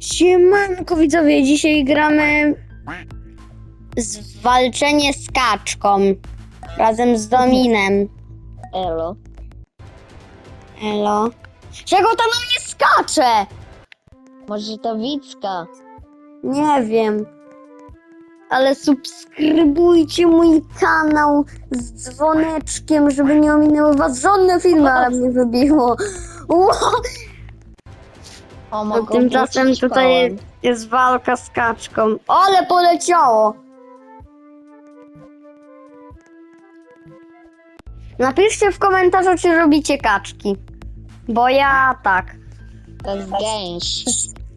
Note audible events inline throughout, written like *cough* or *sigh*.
Siemanko widzowie, dzisiaj gramy zwalczenie z kaczką razem z Dominem. Elo. Elo. Czego to na mnie skacze? Może to Wicka? Nie wiem. Ale subskrybujcie mój kanał z dzwoneczkiem, żeby nie ominęły was żadne filmy, ale mnie wybiło. Ło! O, A mogą tymczasem wrócić tutaj kołem. jest walka z kaczką. Ale poleciało! Napiszcie w komentarzu, czy robicie kaczki. Bo ja tak. To jest gęś.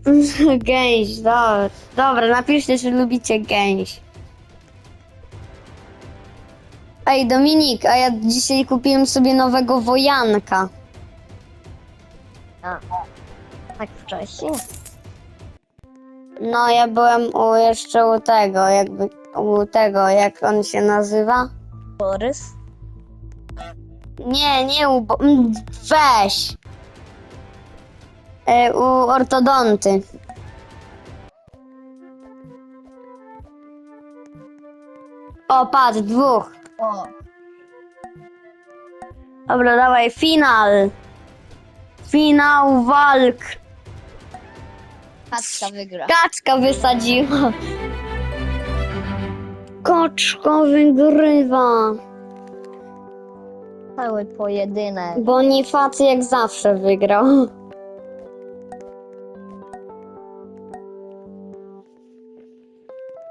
*laughs* Gęś, dobra. Dobra, napiszcie, czy lubicie gęś. Ej, Dominik, a ja dzisiaj kupiłem sobie nowego wojanka. Tak wcześnie? No, ja byłem u, jeszcze u tego, jakby, u tego, jak on się nazywa? Borys? Nie, nie u, bo- mm, weź. E, u ortodonty. O, patrz, dwóch. O, Dobra, dawaj, final. Finał walk. Kaczka wygra. Kaczka wysadziła. Kaczka wygrywa. Cały pojedynek. Bonifacy jak zawsze wygrał.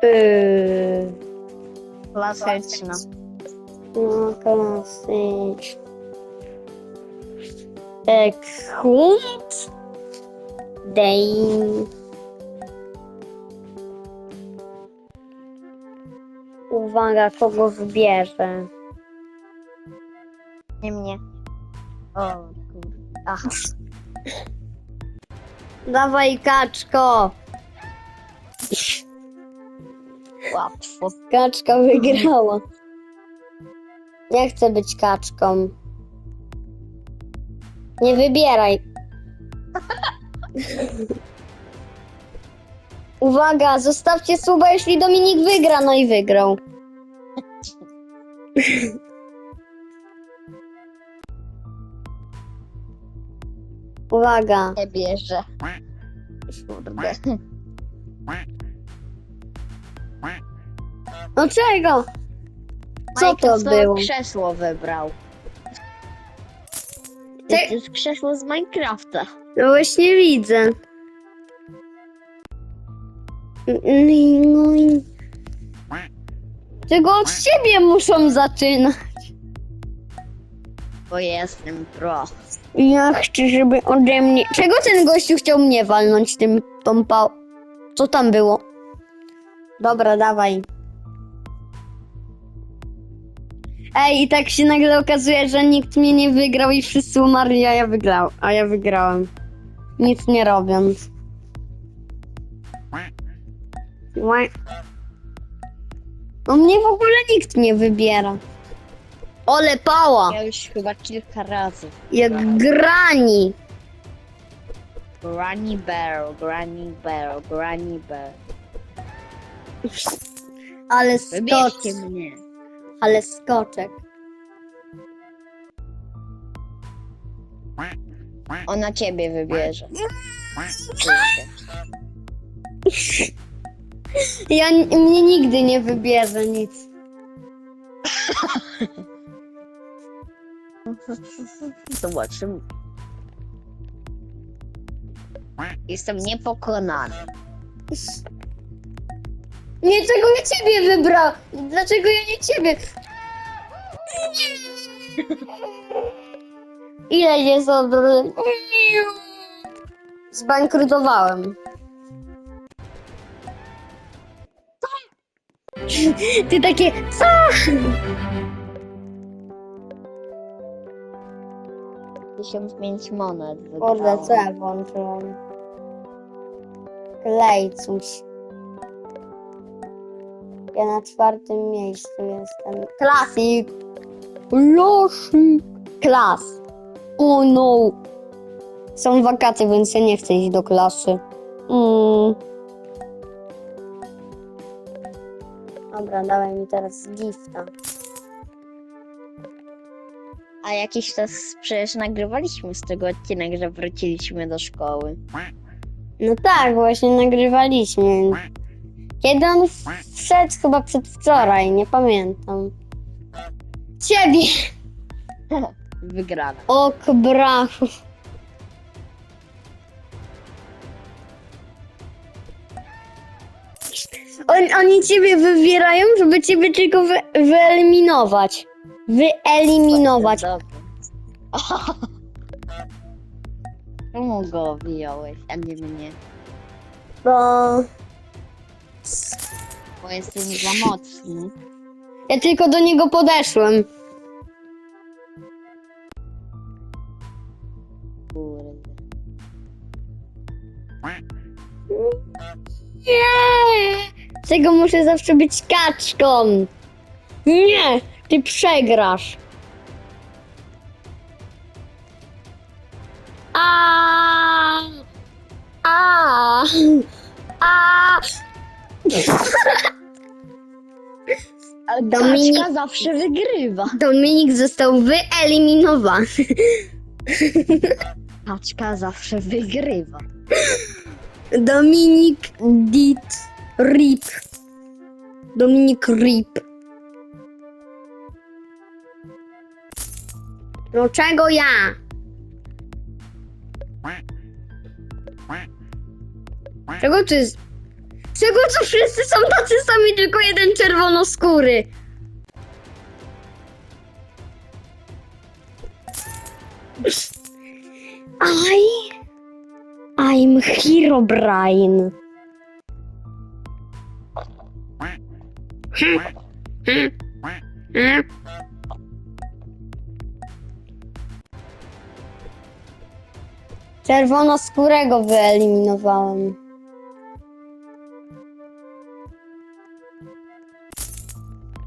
Yy, Klasyczna. no klasycz. E, Kunt? Dane. Uwaga, kogo wybierze. Nie mnie. O. Aha. Dawaj, kaczko! Łatwo. Kaczka wygrała. Nie chcę być kaczką. Nie wybieraj. *laughs* Uwaga, zostawcie suba, jeśli Dominik wygra. No i wygrał. Uwaga. Nie bierze. Kurde. No czego? Co to Minecraft było? krzesło wybrał. Ty- To jest krzesło z Minecrafta. No właśnie widzę. No i... Czego od siebie muszą zaczynać? Bo jestem pro. Ja chcę, żeby ode mnie... Czego ten gościu chciał mnie walnąć tym, tą pał... Co tam było? Dobra, dawaj. Ej, i tak się nagle okazuje, że nikt mnie nie wygrał i wszyscy umarli, a ja wygrał, a ja wygrałem. Nic nie robiąc. No mnie w ogóle nikt nie wybiera. Ole pała! Ja już chyba kilka razy. Jak grani. Granny Bear, Granny Bear, Granny Bear. Ale. Wybierzcie mnie. Ale skoczek. Ona ciebie wybierze. Ja mnie nigdy nie wybierze nic. Zobaczymy. Jestem niepokonany. Nie, czego ja ciebie wybrał? Dlaczego ja nie ciebie? Ile jest od... Zbankrutowałem. Ty takie, co? Tysiąc pięć monet Kurde, co ja włączyłam? Klej coś. Ja na czwartym miejscu jestem. Klasik! Losik! Klas! Oh no! Są wakacje, więc ja nie chcę iść do klasy. Mm. Dobra, dawaj mi teraz gifta. A jakiś czas przecież nagrywaliśmy z tego odcinek, że wróciliśmy do szkoły. No tak, właśnie nagrywaliśmy. Kiedy on wszedł? Chyba przedwczoraj, nie pamiętam. Ciebie! Wygrana. Ok, brachu. On, oni ciebie wybierają, żeby ciebie tylko wy, wyeliminować. Wyeliminować. *laughs* Czemu go wyjąłeś, a nie mnie? Bo Bo jestem za mocny. ja tylko do niego podeszłem. Kurde. Nie! Czego muszę zawsze być kaczką? Nie! Ty przegrasz. A! A! A! Ale Dominik- zawsze wygrywa. Dominik został wyeliminowany. Kaczka zawsze wygrywa. Dominik did rip. Dominik rip. No czego ja? Czego ty... z- Czego tu wszyscy są tacy sami, tylko jeden czerwonoskóry? Aj... I'm Herobrine. Czerwonoskórego wyeliminowałem.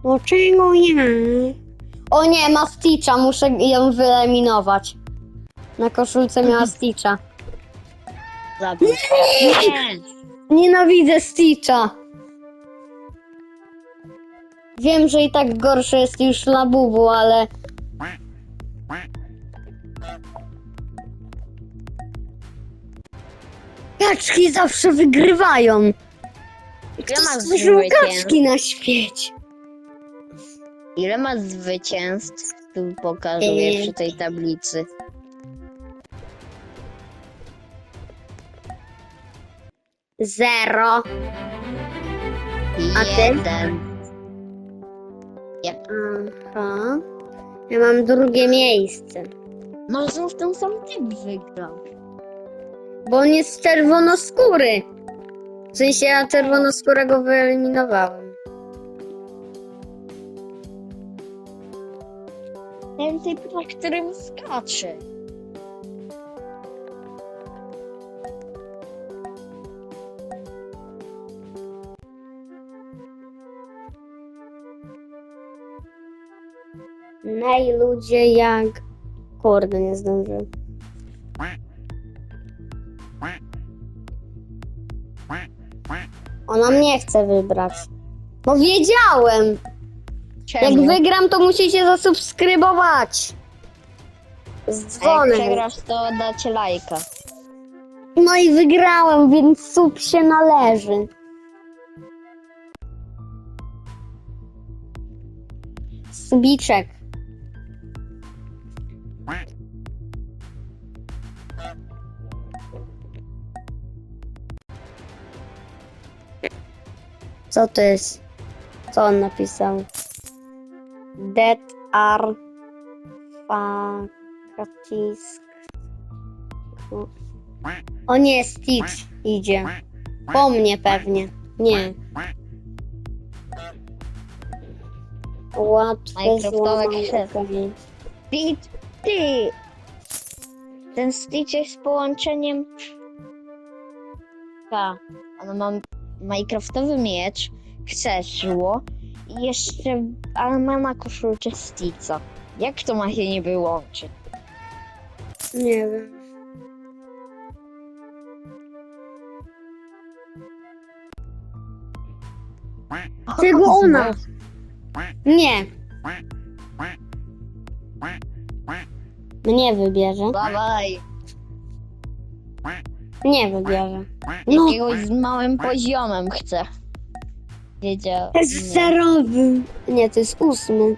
No czego ja? O nie, ma Stitcha, muszę ją wyeliminować. Na koszulce miała Stitcha. Zabił. Nie! Nienawidzę Stitcha. Wiem, że i tak gorszy jest już Labubu, ale... Kaczki zawsze wygrywają. Ile ma To są kaczki na świecie. Ile ma zwycięstw? Tu pokazuję Yy. przy tej tablicy. Zero. A ty? Jeden. Aha. Ja mam drugie miejsce. No znów ten sam typ wygrał. Bo on jest czerwonoskóry. W sensie ja czerwonoskórego wyeliminowałem. Ten typ, na którym skacze. Nej ludzie jak... Kurde, nie zdążyłem. Ona mnie chce wybrać. No wiedziałem! Jak wygram, to musicie zasubskrybować. Z A jak dzwonem. przegrasz, to dacie lajka. No i wygrałem, więc sub się należy. Subiczek. Co to jest? Co on napisał? Dead are facatisk. O nie, Stitch idzie. Po mnie pewnie. Nie. Łatwe złamanie. Stitch, ty! Ten Stitch jest połączeniem... Ta. On ma Minecraftowy miecz, krzesło i jeszcze Almana koszulcze Stico. Jak to ma się nie łączyć? Nie wiem. Tego ona. Nie. Mnie wybierze. Dawaj, Nie wybierze. No, jakiegoś z małym poziomem chcę. Wiedział. to jest zerowy. Nie, to jest ósmy.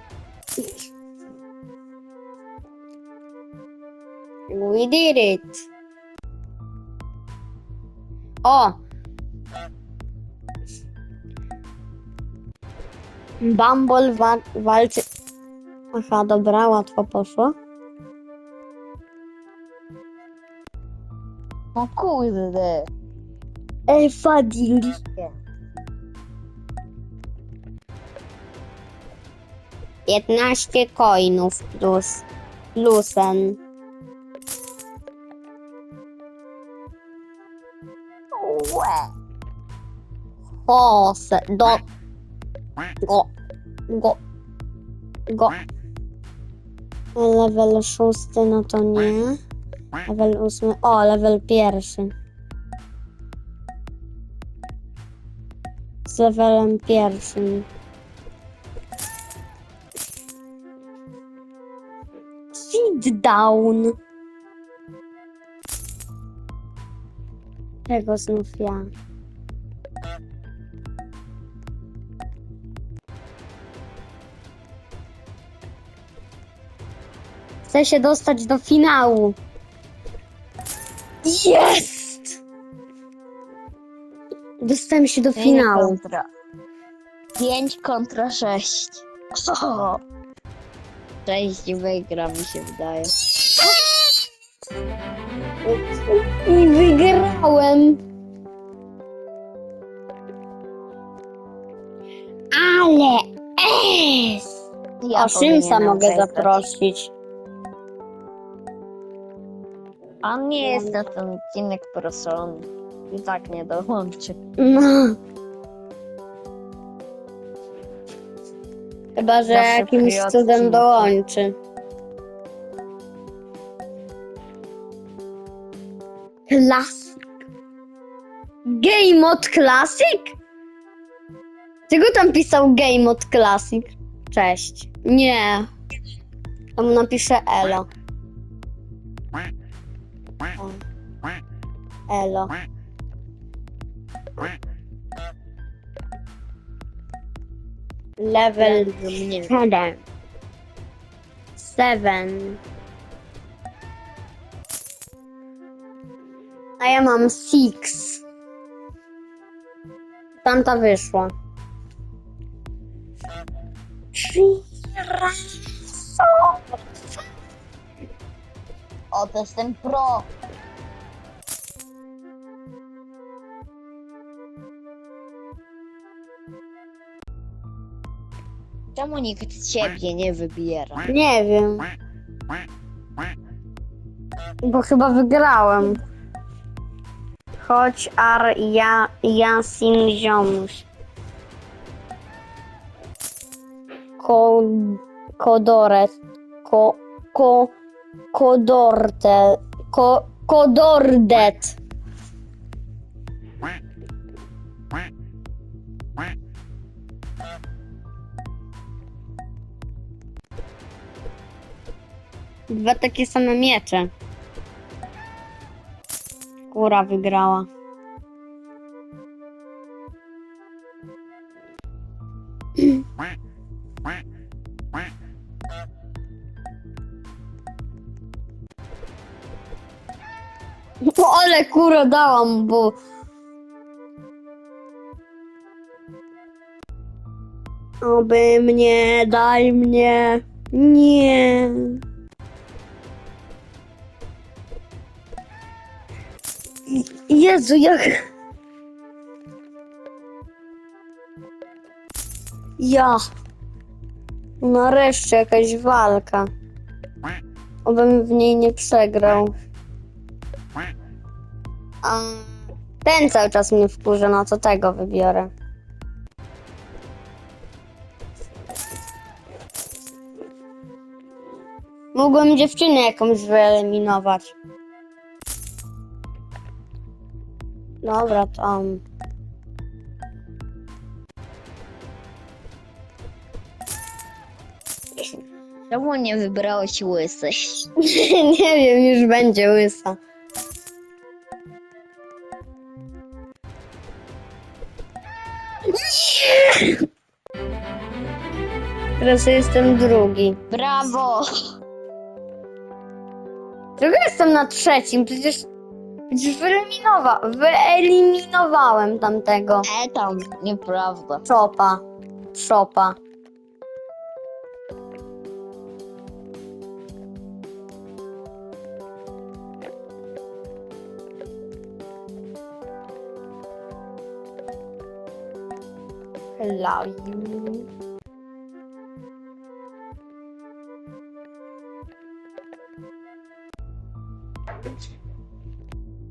We did it. O! Bumble wa walczy... Aha, dobra, łatwo poszło. O kurde. Ej, Fadili. Piętnaście coinów plus plusem. Łe. O, se, do... Go. Go. Go. Level szósty, no to nie. Level ósmy. O, level pierwszy. Z levelem pierwszym. Down. Tego znów ja. Chcę się dostać do finału. Jest! Dostałem się do finału. Kontra. 5 kontra 6. *laughs* O! 6 wygra mi się wydaje. *laughs* I wygrałem. Ale es! Ja o Szymsa powinienem mogę zaprosić. On nie jest na ten odcinek proszony. I tak nie dołączy. No. Chyba, że jakimś cudem dołączy. Classic. Game Mod Classic? Czego tam pisał Game Mod Classic? Cześć. Nie. Tam napiszę Elo. O. Elo. Level mnie. 7. 7. A ja mam 6. Tamta wyszła. O, to jest ten pro. Czemu nikt ciebie nie wybiera? Nie wiem. Bo chyba wygrałem. Chodź Ar ja, Jasin Ziomuś. Ko, kodoret. Ko, ko, kodorte. Ko, kodordet. Dwa takie same miecze. Kura wygrała. O, ale kurę dałam, bo... Oby mnie, daj mnie. Nie. Jezu, jak... Ja. Nareszcie jakaś walka. Obym w niej nie przegrał. A ten cały czas mnie wkurza, no to tego wybiorę. Mogłem dziewczynę jakąś wyeliminować. Dobra, tam. Czemu nie wybrałeś łysy? *laughs* nie wiem, już będzie łysa. Teraz jestem drugi. Brawo! Tylko jestem na trzecim, przecież przecież wyeliminowa, wyeliminowałem tamtego. E tam, nieprawda. Chopa. Chopa. Love you.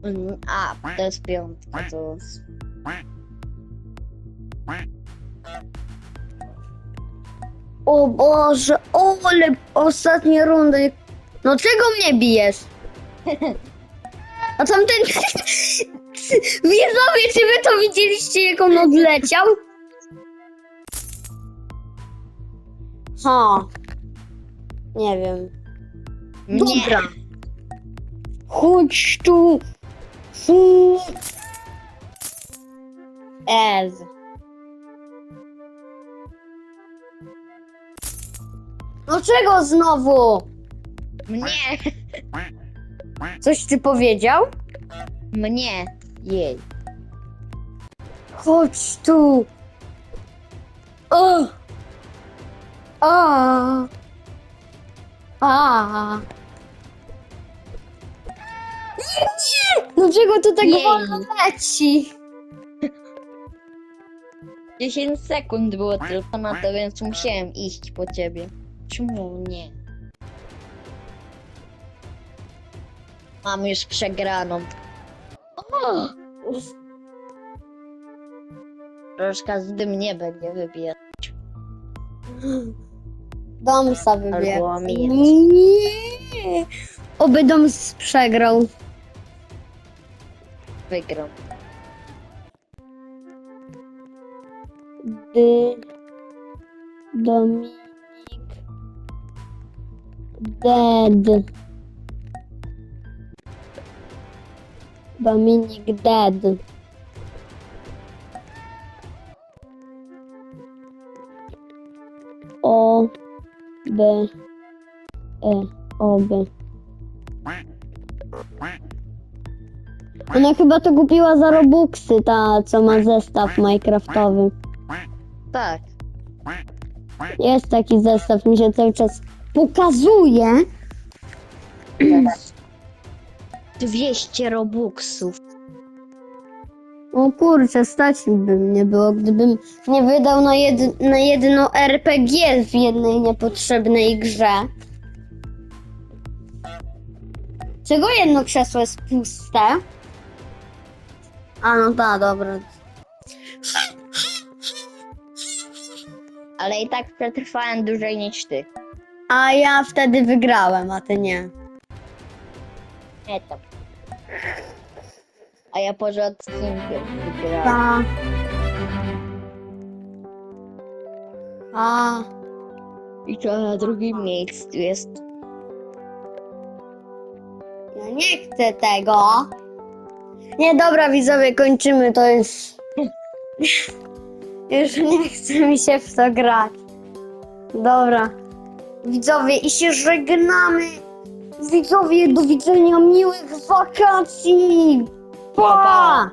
Mm, A, to jest piątka, to. O Boże, o, ale ostatnie rundy. No czego mnie bijesz? A tamten... *laughs* Widzowie, czy wy to widzieliście, jak on odleciał? Ha. Nie wiem. Nie. Dobra. Chodź tu. Fu. No czego znowu? Mnie! Coś ty powiedział? Mnie! Jej. Chodź tu. O. A. A. Nie, nie! Dlaczego to tak Jej. wolno leci? 10 sekund było tylko na to, więc musiałem iść po ciebie. Czemu nie? Mam już przegraną. O! Już każdy mnie będzie wybierać. Domsa wybiera. Albo miecz. Nie. Oby Doms przegrał. Wygram. Dy. Dominik. Dead. Dominik dead. O. B. E. O. B. Ona chyba to kupiła za Robuxy, ta co ma zestaw Minecraftowy. Tak. Jest taki zestaw, mi się cały czas pokazuje. 200 robuxów. O kurczę, stać by mnie było, gdybym nie wydał na, jed, na jedno RPG w jednej niepotrzebnej grze. Czego jedno krzesło jest puste? A no tak, dobra. Ale i tak przetrwałem dłużej niż ty. A ja wtedy wygrałem, a ty nie. Nie to. A ja poza odcinkiem wygrałem. Ta. A. I to na drugim miejscu jest. Ja nie chcę tego. Nie, dobra, widzowie, kończymy. To jest. Już nie chce mi się w to grać. Dobra. Widzowie, i się żegnamy. Widzowie, do widzenia, miłych wakacji. Pa!